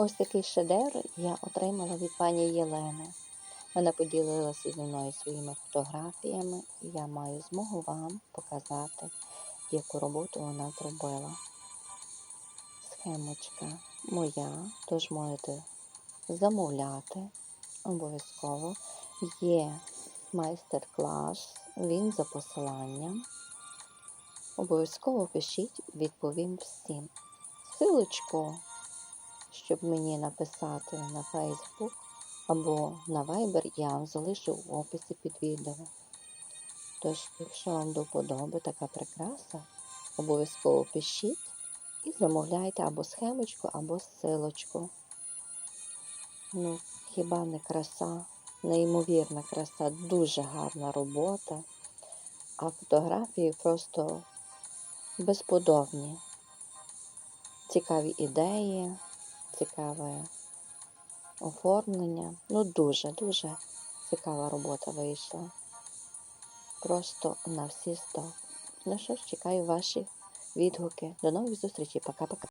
Ось такий шедевр я отримала від пані Єлени. Вона поділилася зі мною своїми фотографіями, і я маю змогу вам показати, яку роботу вона зробила. Схемочка моя, тож можете замовляти обов'язково. Є майстер-клас, він за посиланням. Обов'язково пишіть, відповім всім. Силочку, щоб мені написати на Facebook або на Viber, я вам залишу в описі під відео. Тож, якщо вам до вподоби така прикраса, обов'язково пишіть і замовляйте або схемочку, або силочку. Ну, хіба не краса, неймовірна краса, дуже гарна робота, а фотографії просто безподобні. Цікаві ідеї, цікаве оформлення. Ну, дуже-дуже цікава робота вийшла. Просто на всі сто. Ну що ж, чекаю ваші відгуки. До нових зустрічей. Пока-пока.